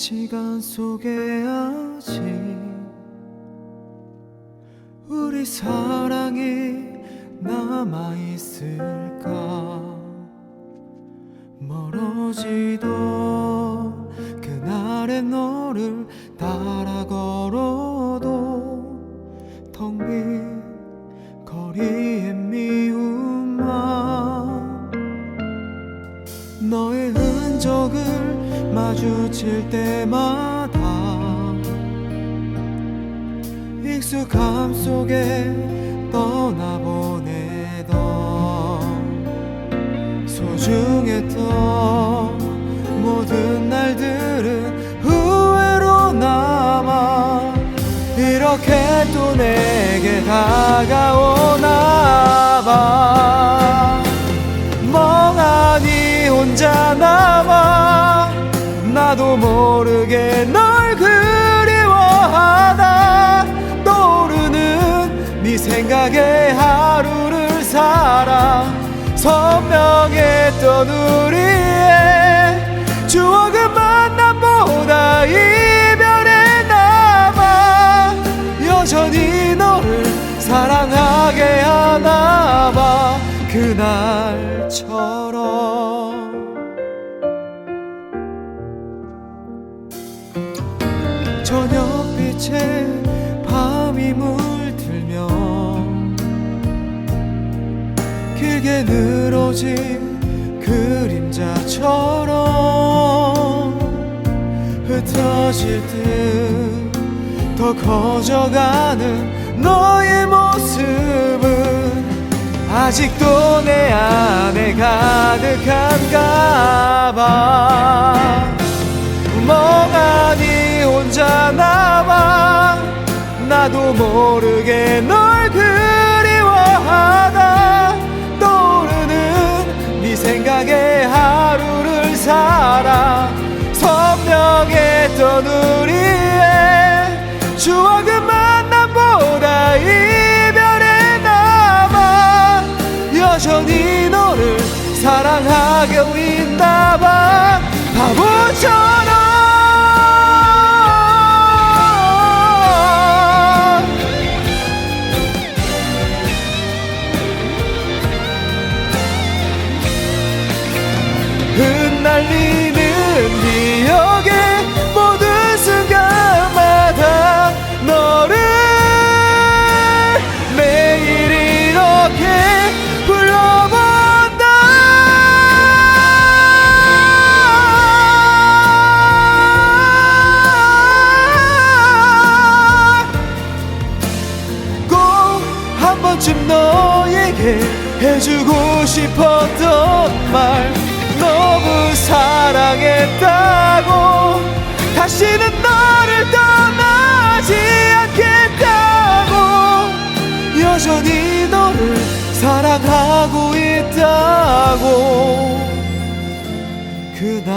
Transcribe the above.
시간 속에 아직 우리 사랑이 남아 있을까? 멀어지던 그날의 너를 따라 걸어도 텅 빈 거리 마주칠 때마다 익숙함 속에 떠나보내던 소중했던 모든 날들은 후회로 남아 이렇게 또 내게 다가오나 봐. 멍하니 혼자 남아 나도 모르게 널 그리워하다. 떠오르는 네 생각에 하루를 살아 선명했던 우리의 추억은 만남보다 이별에 남아 여전히 너를 사랑하게 하나 봐. 그날처럼 저녁빛에 밤이 물들면 길게 늘어진 그림자처럼 흩어질 듯 더 커져가는 너의 모습은 아직도 내 안에 가득한가 봐. 멍하니 혼자 남아 나도 모르게 널 그리워하다. 떠오르는 네 생각에 하루를 살아. 선명했던 우리의 추억 흩날리는 기억의 모든 순간마다 너를 매일 이렇게 불러본다. 꼭 한 번쯤 너에게 해주고 싶었던 말 사랑했다고 다시는 너를 떠나지 않겠다고 여전히 너를 사랑하고 있다고 그날